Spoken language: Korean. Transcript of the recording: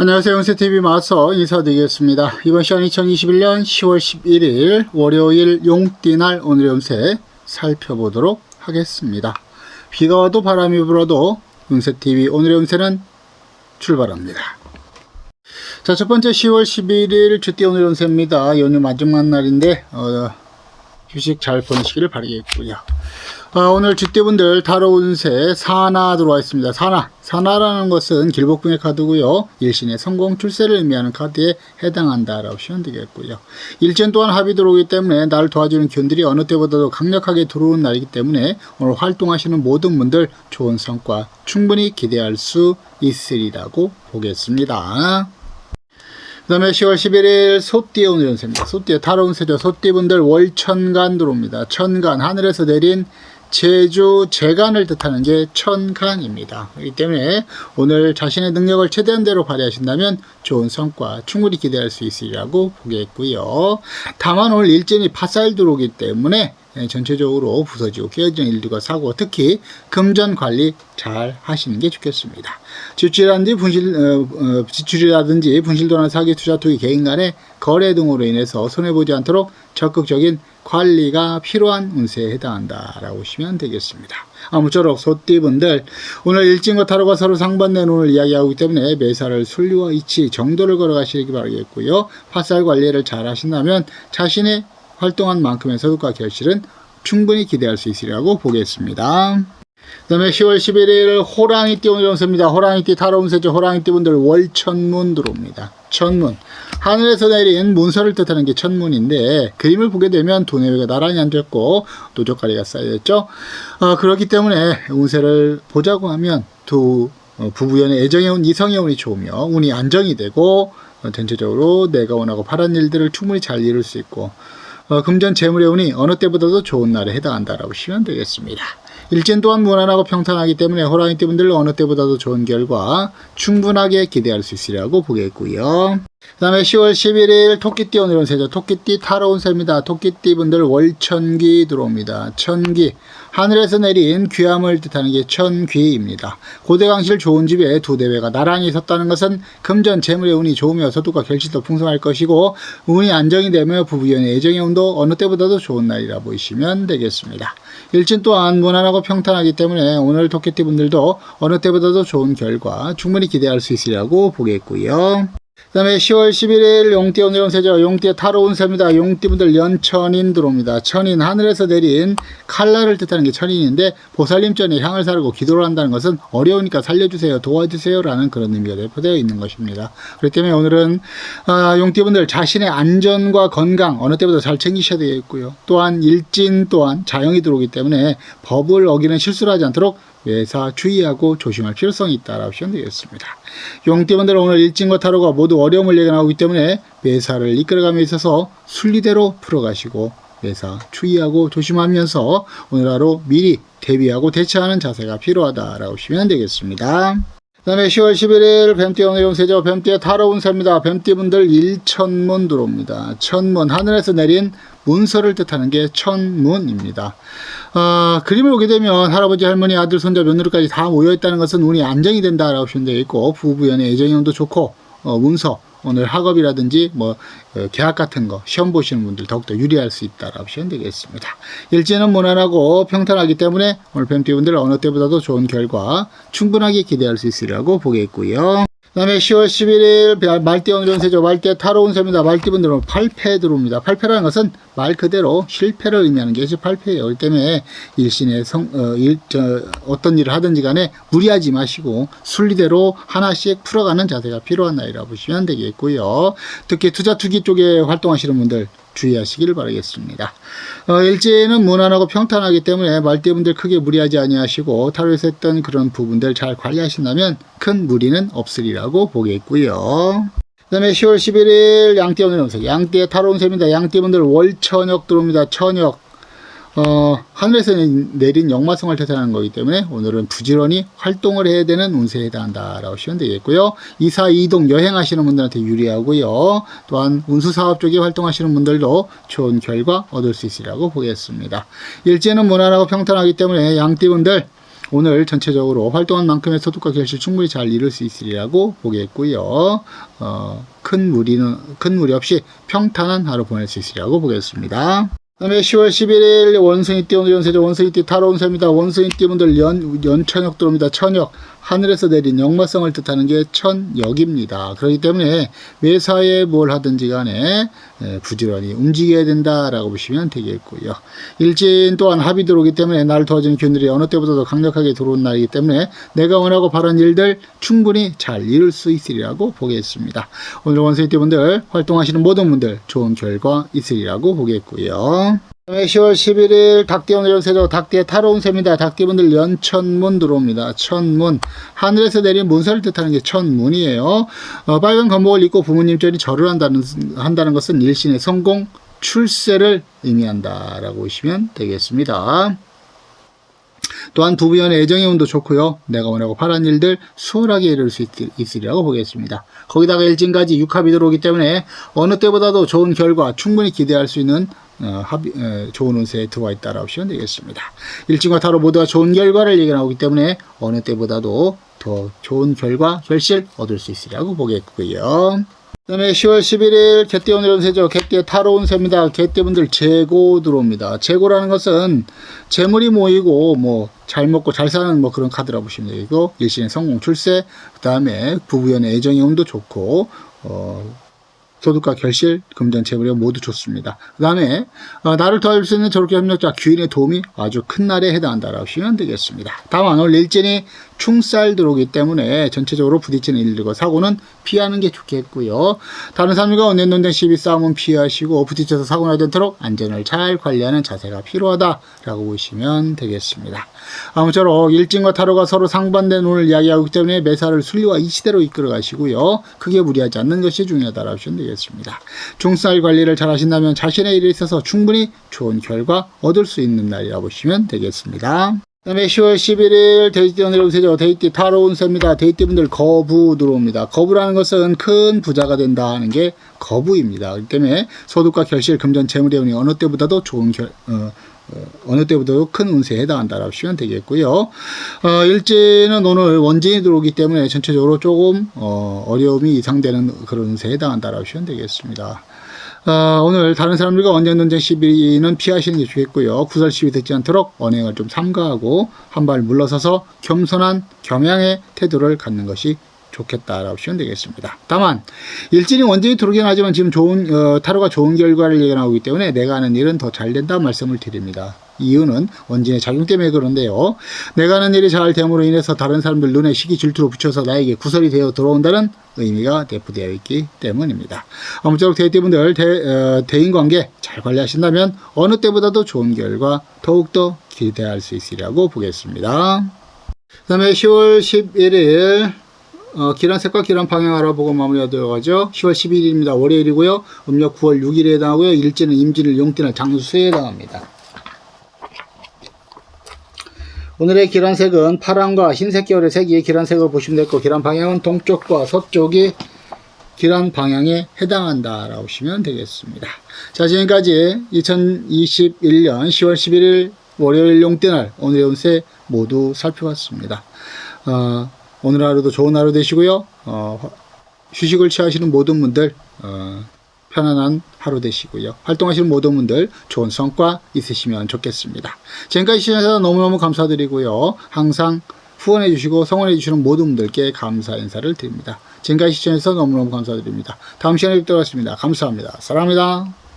안녕하세요. 용세TV 마서 인사드리겠습니다. 이번 시간 2021년 10월 11일 월요일 용띠날 오늘의 운세 살펴보도록 하겠습니다. 비가 와도 바람이 불어도 운세TV 오늘의 운세는 출발합니다. 자, 첫 번째 10월 11일 주띠 오늘의 운세입니다. 연휴 마지막 날인데 어, 휴식 잘 보내시기를 바라겠고요. 아, 오늘 주띠분들 타로 운세 사나 들어와 있습니다. 사나. 사나라는 것은 길복분의 카드고요. 일신의 성공 출세를 의미하는 카드에 해당한다라고 보시면 되겠고요. 일전 또한 합이 들어오기 때문에 나를 도와주는 기운들이 어느 때보다도 강력하게 들어오는 날이기 때문에 오늘 활동하시는 모든 분들 좋은 성과 충분히 기대할 수 있으리라고 보겠습니다. 그 다음에 10월 11일 소띠의 오늘 연세입니다. 소띠의 타로운 세죠. 소띠분들 월천간 들어옵니다. 천간, 하늘에서 내린 제주 재간을 뜻하는 게 천간입니다. 그렇기 때문에 오늘 자신의 능력을 최대한대로 발휘하신다면 좋은 성과 충분히 기대할 수 있으리라고 보겠고요. 다만 오늘 일진이 파사일 들어오기 때문에 예, 전체적으로 부서지고 깨어지는 일들과 사고 특히 금전 관리 잘 하시는 게 좋겠습니다. 지출이라든지 분실 어, 어, 지출이라든지 분실도나 사기 투자 투기 개인 간의 거래 등으로 인해서 손해 보지 않도록 적극적인 관리가 필요한 운세에 해당한다라고 보시면 되겠습니다. 아무쪼록 소띠분들 오늘 일진과 타로가 서로 상반된 오늘 이야기하기 때문에 매사를 순리와 이치 정도를 걸어가시기 바라겠고요. 화살 관리를 잘 하신다면 자신의 활동한 만큼의 서득과 결실은 충분히 기대할 수 있으리라고 보겠습니다. 그 다음에 10월 11일 호랑이띠 오늘 운세입니다. 호랑이띠 타로 운세죠. 호랑이띠 분들 월천문 들어옵니다. 천문. 하늘에서 내린 문서를 뜻하는 게 천문인데 그림을 보게 되면 두뇌가 나란히 앉았고 노적가리가 쌓여있죠. 어, 그렇기 때문에 운세를 보자고 하면 두 어, 부부연의 애정의 운, 이성의 운이 좋으며 운이 안정이 되고 어, 전체적으로 내가 원하고 바란 일들을 충분히 잘 이룰 수 있고 어, 금전 재물의 운이 어느 때보다도 좋은 날에 해당한다라고 보시면 되겠습니다. 일진 또한 무난하고 평탄하기 때문에 호랑이띠 분들 어느 때보다도 좋은 결과 충분하게 기대할 수 있으리라고 보겠고요. 그 다음에 10월 11일 토끼띠 오늘은 세죠. 토끼띠 타로 운세입니다. 토끼띠 분들 월천기 들어옵니다. 천기. 하늘에서 내린 귀함을 뜻하는 게 천귀입니다. 고대강실 좋은 집에 두 대회가 나란히 섰다는 것은 금전 재물의 운이 좋으며 서두가 결실도 풍성할 것이고 운이 안정이 되며 부부연의 애정의 운도 어느 때보다도 좋은 날이라 보시면 되겠습니다. 일진 또한 무난하고 평탄하기 때문에 오늘 토끼띠 분들도 어느 때보다도 좋은 결과 충분히 기대할 수 있으리라고 보겠고요. 그 다음에 10월 11일 용띠 오늘 운세죠. 용띠의 타로 운세입니다. 용띠분들 연천인 들어옵니다. 천인 하늘에서 내린 칼날을 뜻하는 게 천인인데 보살림전에 향을 사르고 기도를 한다는 것은 어려우니까 살려주세요, 도와주세요 라는 그런 의미가 내포되어 있는 것입니다. 그렇기 때문에 오늘은 아, 용띠분들 자신의 안전과 건강 어느 때보다 잘 챙기셔야 되겠고요. 또한 일진 또한 자영이 들어오기 때문에 법을 어기는 실수를 하지 않도록 매사 주의하고 조심할 필요성이 있다라고 보시면 되겠습니다. 용띠분들은 오늘 일진과 타로가 모두 어려움을 예견하고 있기 때문에 매사를 이끌어감에 있어서 순리대로 풀어가시고 매사 주의하고 조심하면서 오늘 하루 미리 대비하고 대처하는 자세가 필요하다라고 보시면 되겠습니다. 그 다음에 10월 11일 뱀띠 오늘 운세죠. 뱀띠의 타로 운세입니다. 뱀띠분들 일천문 들어옵니다. 천문, 하늘에서 내린 문서를 뜻하는 게 천문입니다. 어, 그림을 보게 되면 할아버지, 할머니, 아들, 손자, 며느리까지 다 모여있다는 것은 운이 안정이 된다라고 보시면 되겠고 부부연의 애정형도 좋고 어, 문서, 오늘 학업이라든지 뭐 어, 계약 같은 거 시험 보시는 분들 더욱더 유리할 수 있다라고 보시면 되겠습니다. 일지는 무난하고 평탄하기 때문에 오늘 뱀띠분들 어느 때보다도 좋은 결과 충분하게 기대할 수 있으리라고 보겠고요. 그 다음에 10월 11일 말띠 오늘운세죠. 말띠 타로 운세입니다. 말띠분들은 8패 들어옵니다. 8패라는 것은 말 그대로 실패를 의미하는 게 8패예요. 그렇기 때문에 일신의 성, 어, 일, 저, 어떤 일을 하든지 간에 무리하지 마시고 순리대로 하나씩 풀어가는 자세가 필요한 날이라고 보시면 되겠고요. 특히 투자 투기 쪽에 활동하시는 분들 주의하시기를 바라겠습니다. 어, 일제는 무난하고 평탄하기 때문에 말띠분들 크게 무리하지 아니하시고 타로에서 했던 그런 부분들 잘 관리하신다면 큰 무리는 없으리라고 보겠고요. 그 다음에 10월 11일 양띠 오늘 음색 양띠의 타로 운 세입니다. 양띠분들 월천역 들어옵니다. 천역 어, 하늘에서 내린 역마성을 태산하는 거기 때문에 오늘은 부지런히 활동을 해야 되는 운세에 해당한다라고 보시면 되겠고요. 이사, 이동, 여행하시는 분들한테 유리하고요. 또한 운수사업 쪽에 활동하시는 분들도 좋은 결과 얻을 수 있으리라고 보겠습니다. 일제는 무난하고 평탄하기 때문에 양띠분들 오늘 전체적으로 활동한 만큼의 소득과 결실 충분히 잘 이룰 수 있으리라고 보겠고요. 어, 큰 무리는 큰 무리 없이 평탄한 하루 보낼 수 있으리라고 보겠습니다. 그 다음에 10월 11일 원숭이띠 오늘 연세죠 원숭이띠 타로 운세입니다. 원숭이띠 분들 연 연천역 들어옵니다. 천역 하늘에서 내린 역마성을 뜻하는 게 천역입니다. 그렇기 때문에 매사에 뭘 하든지 간에 예, 부지런히 움직여야 된다라고 보시면 되겠고요. 일진 또한 합이 들어오기 때문에 나를 도와주는 균들이 어느 때보다도 강력하게 들어온 날이기 때문에 내가 원하고 바란 일들 충분히 잘 이룰 수 있으리라고 보겠습니다. 오늘 원숭이띠 분들 활동하시는 모든 분들 좋은 결과 있으리라고 보겠고요. 그다음에 10월 11일 닭띠 오늘 연세죠. 닭띠의 타로 운 세입니다. 닭띠분들 연천문 들어옵니다. 천문. 하늘에서 내린 문서를 뜻하는 게 천문이에요. 어, 빨간 검복을 입고 부모님들이 절을 한다는, 한다는 것은 일신의 성공, 출세를 의미한다라고 보시면 되겠습니다. 또한 부부 연의 애정의 운도 좋고요. 내가 원하고 바란 일들 수월하게 이룰 수 있, 있으리라고 보겠습니다. 거기다가 일진까지 육합이 들어오기 때문에 어느 때보다도 좋은 결과 충분히 기대할 수 있는 어, 합의, 어, 좋은 운세에 들어와 있다라고 보시면 되겠습니다. 일진과 타로 모두가 좋은 결과를 예견하기 때문에 어느 때보다도 더 좋은 결과, 결실 얻을 수 있으리라고 보겠고요. 그 다음에 10월 11일 개띠 오늘 운세죠. 개띠의 타로 운세입니다. 개띠분들 재고 들어옵니다. 재고라는 것은 재물이 모이고 뭐 잘 먹고 잘 사는 뭐 그런 카드라 보시면 되고 일신의 성공 출세 그 다음에 부부연의 애정의 운도 좋고 어 소득과 결실, 금전, 재물이 모두 좋습니다. 그 다음에 어, 나를 도와줄 수 있는 저렇게 협력자 귀인의 도움이 아주 큰 날에 해당한다라고 보시면 되겠습니다. 다만 오늘 일진이 충살 들어오기 때문에 전체적으로 부딪히는 일들과 사고는 피하는 게 좋겠고요. 다른 사람과 언행 논쟁 시비 싸움은 피하시고 부딪혀서 사고 나지 않도록 안전을 잘 관리하는 자세가 필요하다라고 보시면 되겠습니다. 아무쪼록 일진과 타로가 서로 상반된 운을 이야기하기 때문에 매사를 순리와 이시대로 이끌어 가시고요. 크게 무리하지 않는 것이 중요하다라고 보시면 되겠습니다. 중살 관리를 잘 하신다면 자신의 일에 있어서 충분히 좋은 결과 얻을 수 있는 날이라고 보시면 되겠습니다. 그 다음에 10월 11일 데이트 오늘 운세죠. 데이트 타로 운세입니다. 데이트 분들 거부 들어옵니다. 거부라는 것은 큰 부자가 된다 하는 게 거부입니다. 그렇기 때문에 소득과 결실, 금전, 재물의 운이 어느 때보다도 좋은 결, 어, 어, 어느 때보다도 큰 운세에 해당한다라고 보시면 되겠고요. 어, 일제는 오늘 원진이 들어오기 때문에 전체적으로 조금 어, 어려움이 이상되는 그런 운세에 해당한다라고 보시면 되겠습니다. 어, 오늘 다른 사람들과 언쟁 논쟁 시비는 피하시는 게 좋겠고요. 구설 시비 듣지 않도록 언행을 좀 삼가하고 한 발 물러서서 겸손한 겸양의 태도를 갖는 것이 좋겠다라고 보시면 되겠습니다. 다만 일진이 원진이 들어오긴 하지만 지금 좋은 어, 타로가 좋은 결과를 예견하고 있기 때문에 내가 하는 일은 더 잘 된다 말씀을 드립니다. 이유는 원진의 작용 때문에 그런데요. 내가 하는 일이 잘 됨으로 인해서 다른 사람들 눈에 시기 질투로 붙여서 나에게 구설이 되어 들어온다는 의미가 내포되어 있기 때문입니다. 아무쪼록 대띠분들 대, 어, 대인관계 잘 관리하신다면 어느 때보다도 좋은 결과 더욱더 기대할 수 있으리라고 보겠습니다. 그 다음에 10월 11일 어, 기란 색과 기란 방향 알아보고 마무리하도록 하죠. 10월 12일입니다. 월요일이고요. 음력 9월 6일에 해당하고요. 일지는 임진을 용띠는 장수에 해당합니다. 오늘의 기란색은 파랑과 흰색 계열의 색이 기란색을 보시면 되고 기란 방향은 동쪽과 서쪽이 기란 방향에 해당한다 라고 보시면 되겠습니다. 자 지금까지 2021년 10월 11일 월요일 용띠날 오늘의 운세 모두 살펴봤습니다. 어, 오늘 하루도 좋은 하루 되시고요. 어, 휴식을 취하시는 모든 분들 어, 편안한 하루 되시고요. 활동하시는 모든 분들 좋은 성과 있으시면 좋겠습니다. 지금까지 시청해주셔서 너무너무 감사드리고요. 항상 후원해 주시고 성원해 주시는 모든 분들께 감사 인사를 드립니다. 지금까지 시청해주셔서 너무너무 감사드립니다. 다음 시간에 뵙도록 하겠습니다. 감사합니다. 사랑합니다.